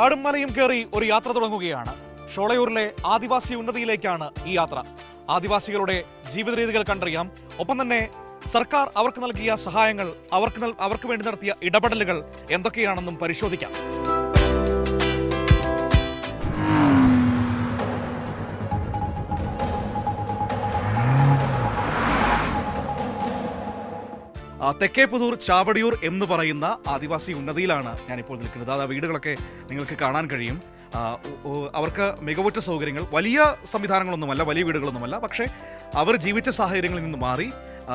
കാടും മലയും കയറി ഒരു യാത്ര തുടങ്ങുകയാണ്. ഷോളയൂരിലെ ആദിവാസി ഉന്നതിയിലേക്കാണ് ഈ യാത്ര. ആദിവാസികളുടെ ജീവിത രീതികൾ കണ്ടറിയാം. ഒപ്പം തന്നെ സർക്കാർ അവർക്ക് നൽകിയ സഹായങ്ങൾ അവർക്ക് അവർക്ക് വേണ്ടി നടത്തിയ ഇടപെടലുകൾ എന്തൊക്കെയാണെന്നും പരിശോധിക്കാം. തെക്കേപ്പുതൂർ ചാവടിയൂർ എന്ന് പറയുന്ന ആദിവാസി ഉന്നതിയിലാണ് ഞാനിപ്പോൾ നിൽക്കുന്നത്. അത് ആ വീടുകളൊക്കെ നിങ്ങൾക്ക് കാണാൻ കഴിയും. അവർക്ക് മികവുറ്റ സൗകര്യങ്ങൾ വലിയ സംവിധാനങ്ങളൊന്നുമല്ല വലിയ വീടുകളൊന്നുമല്ല പക്ഷേ അവർ ജീവിച്ച സാഹചര്യങ്ങളിൽ നിന്ന് മാറി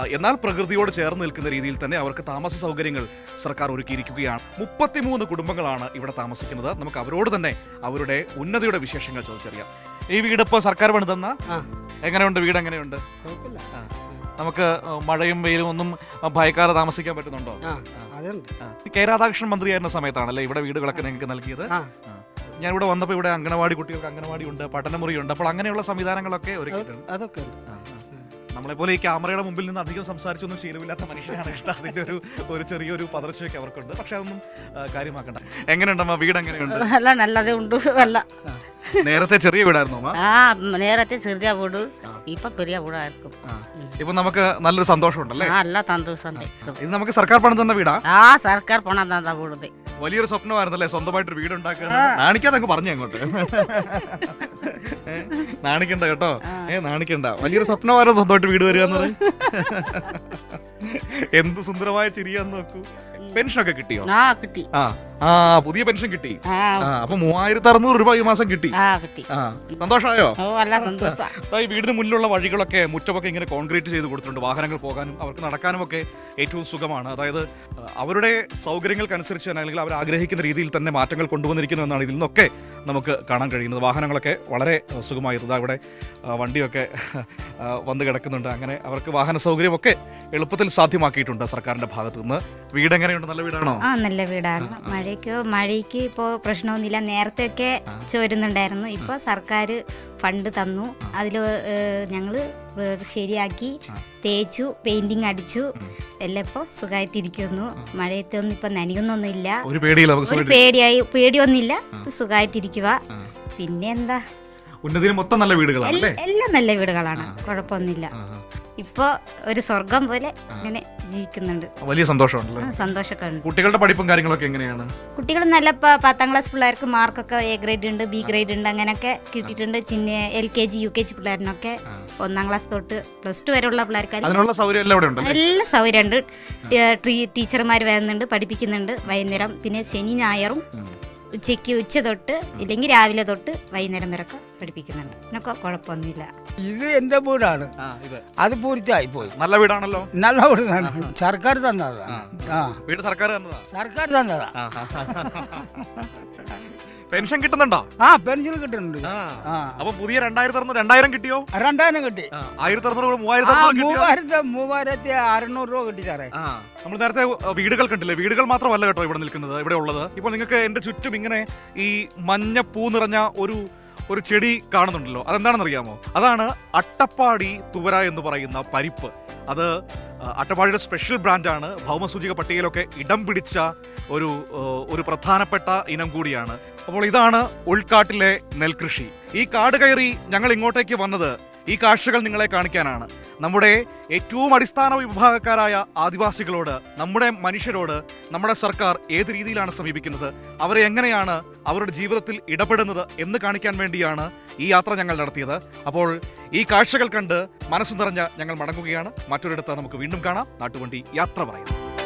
എന്നാൽ പ്രകൃതിയോട് ചേർന്ന് നിൽക്കുന്ന രീതിയിൽ തന്നെ അവർക്ക് താമസ സൗകര്യങ്ങൾ സർക്കാർ ഒരുക്കിയിരിക്കുകയാണ്. മുപ്പത്തിമൂന്ന് കുടുംബങ്ങളാണ് ഇവിടെ താമസിക്കുന്നത്. നമുക്ക് അവരോട് തന്നെ അവരുടെ ഉന്നതിയുടെ വിശേഷങ്ങൾ ചോദിച്ചറിയാം. ഈ വീട് ഇപ്പോൾ സർക്കാർ പണിതെന്ന. എങ്ങനെയുണ്ട്? വീട് എങ്ങനെയുണ്ട്. നമുക്ക് മഴയും വെയിലും ഒന്നും ഭയക്കാതെ താമസിക്കാൻ പറ്റുന്നുണ്ടോ? അതുണ്ട്. കെ രാധാകൃഷ്ണൻ മന്ത്രിയായിരുന്ന സമയത്താണല്ലേ ഇവിടെ വീടുകളൊക്കെ നിങ്ങൾക്ക് നൽകിയത്? ഞാൻ ഇവിടെ വന്നപ്പോൾ ഇവിടെ അംഗനവാടി കുട്ടികൾക്ക് അംഗനവാടി ഉണ്ട് പഠനമുറി ഉണ്ട് അപ്പോൾ അങ്ങനെയുള്ള സംവിധാനങ്ങളൊക്കെ ഒരുക്കിയിട്ടുണ്ട്. അതൊക്കെ ഉണ്ട്. നമ്മളെപ്പോലെ ഈ ക്യാമറയുടെ മുമ്പിൽ നിന്ന് അധികം സംസാരിച്ചൊന്നും ശീലമില്ലാത്ത മനുഷ്യനാണ് ഇഷ്ടം അതിന്റെ ഒരു ഒരു ചെറിയൊരു പതർച്ചയൊക്കെ അവർക്കുണ്ട്. പക്ഷെ അതൊന്നും കാര്യമാക്കണ്ട. എങ്ങനെയുണ്ടമ്മ? വീട് എങ്ങനെയുണ്ട് അല്ല നല്ലതേ ഉണ്ട് അല്ല. നേരത്തെ ചെറിയ വീടായിരുന്നു ആ നേരത്തെ ചെറിയ വീട് ഇപ്പൊ പെരിയ വീടായിരിക്കും. ഇപ്പൊ നമുക്ക് നല്ലൊരു സന്തോഷമുണ്ടല്ലേ? നല്ല സന്തോഷം ഇത് നമുക്ക് സർക്കാർ പണം തന്ന വീടാ? ആ സർക്കാർ പണം തന്ന വീട് വലിയൊരു സ്വപ്നമായിരുന്നല്ലേ സ്വന്തമായിട്ടൊരു വീട് ഉണ്ടാക്കുക നാണിക്കാതൊക്കെ പറഞ്ഞു അങ്ങോട്ട് നാണിക്കണ്ട കേട്ടോ. ഏ നാണിക്കണ്ട. വലിയൊരു സ്വപ്നമായിരുന്നു സ്വന്തമായിട്ട് വീട് വരിക എന്നത്? എന്ത് സുന്ദരമായ ചിരിയാന്ന് നോക്കൂ. പെൻഷൻ ഒക്കെ കിട്ടിയോ? ആ കിട്ടി. ആ ആ പുതിയ പെൻഷൻ കിട്ടി. ആ. അപ്പൊ മൂവായിരത്തി അറുന്നൂറ് രൂപ ഈ മാസം കിട്ടി. ആ കിട്ടി. ആ സന്തോഷമായോ? ഓ സന്തോഷം. ഈ വീടിന് മുന്നിലുള്ള വഴികളൊക്കെ മുറ്റമൊക്കെ ഇങ്ങനെ കോൺക്രീറ്റ് ചെയ്ത് കൊടുത്തിട്ടുണ്ട്. വാഹനങ്ങൾ പോകാനും അവർക്ക് നടക്കാനും ഒക്കെ ഏറ്റവും സുഖമാണ്. അതായത് അവരുടെ സൗകര്യങ്ങൾക്കനുസരിച്ച് തന്നെ അല്ലെങ്കിൽ അവർ ആഗ്രഹിക്കുന്ന രീതിയിൽ തന്നെ മാറ്റങ്ങൾ കൊണ്ടുവന്നിരിക്കുന്നു എന്നാണ് ഇതിൽ നിന്നൊക്കെ നമുക്ക് കാണാൻ കഴിയുന്നത്. വാഹനങ്ങളൊക്കെ വളരെ സുഖമായിരുന്നു അവിടെ വണ്ടിയൊക്കെ വന്ന് കിടക്കുന്നുണ്ട്. അങ്ങനെ അവർക്ക് വാഹന സൗകര്യമൊക്കെ എളുപ്പത്തിൽ സാധ്യമാക്കിയിട്ടുണ്ട് സർക്കാരിന്റെ ഭാഗത്തു നിന്ന്. വീട് എങ്ങനെയുണ്ട്? നല്ല വീടാണോ? ആ നല്ല വീടാണ്. മഴയ്ക്ക് മഴയ്ക്ക് ഇപ്പോ പ്രശ്നമൊന്നുമില്ല. നേരത്തെയൊക്കെ ചോരുന്നുണ്ടായിരുന്നു. ഇപ്പോൾ സർക്കാർ ഫണ്ട് തന്നു. അതിൽ ഞങ്ങൾ ശരിയാക്കി. തേച്ചു പെയിന്റിങ് അടിച്ചു. എല്ലാം ഇപ്പോൾ സുഖമായിട്ടിരിക്കുന്നു മഴയത്തൊന്നും ഇപ്പം നനയുന്നൊന്നുമില്ല. ഒരു പേടിയായി പേടിയൊന്നുമില്ല. ഇപ്പൊ സുഖമായിട്ടിരിക്കുക. പിന്നെ എന്താ? ഉന്നതിന് മൊത്തം നല്ല വീടുകളാണ് അല്ലേ? എല്ലാം നല്ല വീടുകളാണ്. കുഴപ്പമൊന്നുമില്ല. ആ. ഒരു സ്വർഗം പോലെ ഇങ്ങനെ ജീവിക്കുന്നുണ്ട്. വലിയ സന്തോഷമുണ്ടല്ലോ? സന്തോഷമൊക്കെ ഉണ്ട് കുട്ടികളുടെ പഠിപ്പും കാര്യങ്ങളൊക്കെ എങ്ങനെയാണ്? കുട്ടികൾ നല്ല പത്താം ക്ലാസ് പിള്ളേർക്ക് മാർക്കൊക്കെ എ ഗ്രേഡ് ഉണ്ട് ബി ഗ്രേഡ് ഉണ്ട് അങ്ങനെയൊക്കെ കിട്ടിയിട്ടുണ്ട്. ചിന്ന L K G U K G പിള്ളേരിനൊക്കെ ഒന്നാം ക്ലാസ് തൊട്ട് പ്ലസ് ടു വരെയുള്ള പിള്ളേർക്ക് അതിനുള്ള സൗകര്യം എല്ലാം ഇവിടെ എല്ലാ സൗകര്യമുണ്ട്. ടീച്ചർമാർ വരുന്നുണ്ട് പഠിപ്പിക്കുന്നുണ്ട് വൈകുന്നേരം. പിന്നെ ശനി ഞായറും ഉച്ചയ്ക്ക് ഉച്ച തൊട്ട് ഇല്ലെങ്കിൽ രാവിലെ തൊട്ട് വൈകുന്നേരം വരെയൊക്കെ പഠിപ്പിക്കുന്നുണ്ട്. അതിനൊക്കെ കുഴപ്പമൊന്നുമില്ല. ഇത് എന്റെ വീടാണ്. ആ, ഇത്. അത് പൂർത്തിയായി പോയി. നല്ല വീടാണല്ലോ? നല്ല വീടാണ്. സർക്കാർ തന്നതാ. ആ. വീട് സർക്കാർ തന്നതാ? സർക്കാർ തന്നതാ. പെൻഷൻ കിട്ടുന്നുണ്ടോ? ആ പെൻഷൻ കിട്ടുന്നുണ്ട്. ആ. അപ്പൊ പുതിയ രണ്ടായിരത്തി അറുന്നൂറ് രണ്ടായിരം കിട്ടിയോ? രണ്ടായിരം കിട്ടി. ആയിരത്തി അറുന്നൂറ് മൂവായിരത്തി ആ അറുന്നൂറ് കിട്ടിയോ? മൂവായിരത്തി മൂവായിരത്തി അറുന്നൂറ് രൂപ കിട്ടി സാറേ. ആ നമ്മൾ നേരത്തെ വീടുകൾ കണ്ടില്ലേ? വീടുകൾ മാത്രമല്ല കേട്ടോ ഇവിടെ നിൽക്കുന്നത് ഇവിടെ ഉള്ളത്. ഇപ്പോൾ നിങ്ങൾക്ക് എന്റെ ചുറ്റും ഇങ്ങനെ ഈ മഞ്ഞ പൂ നിറഞ്ഞ ഒരു ഒരു ചെടി കാണുന്നുണ്ടല്ലോ. അതെന്താണെന്ന് അറിയാമോ അതാണ് അട്ടപ്പാടി തുവര എന്ന് പറയുന്ന പരിപ്പ്. അത് അട്ടപ്പാടിയുടെ സ്പെഷ്യൽ ബ്രാൻഡാണ്. ഭൗമസൂചിക പട്ടികയിലൊക്കെ ഇടം പിടിച്ച ഒരു ഒരു പ്രധാനപ്പെട്ട ഇനം കൂടിയാണ്. അപ്പോൾ ഇതാണ് ഉൾക്കാട്ടിലെ നെൽകൃഷി. ഈ കാട് കയറി ഞങ്ങൾ ഇങ്ങോട്ടേക്ക് വന്നത് ഈ കാഴ്ചകൾ നിങ്ങളെ കാണിക്കാനാണ്. നമ്മുടെ ഏറ്റവും അടിസ്ഥാന വിഭാഗക്കാരായ ആദിവാസികളോട് നമ്മുടെ മനുഷ്യരോട് നമ്മുടെ സർക്കാർ ഏത് രീതിയിലാണ് സമീപിക്കുന്നത് അവരെ എങ്ങനെയാണ് അവരുടെ ജീവിതത്തിൽ ഇടപെടുന്നത് എന്ന് കാണിക്കാൻ വേണ്ടിയാണ് ഈ യാത്ര ഞങ്ങൾ നടത്തിയത്. അപ്പോൾ ഈ കാഴ്ചകൾ കണ്ട് മനസ്സ് നിറഞ്ഞ ഞങ്ങൾ മടങ്ങുകയാണ്. മറ്റൊരിടത്ത് നമുക്ക് വീണ്ടും കാണാം. നാട്ടുവണ്ടി യാത്ര പറയുന്നു.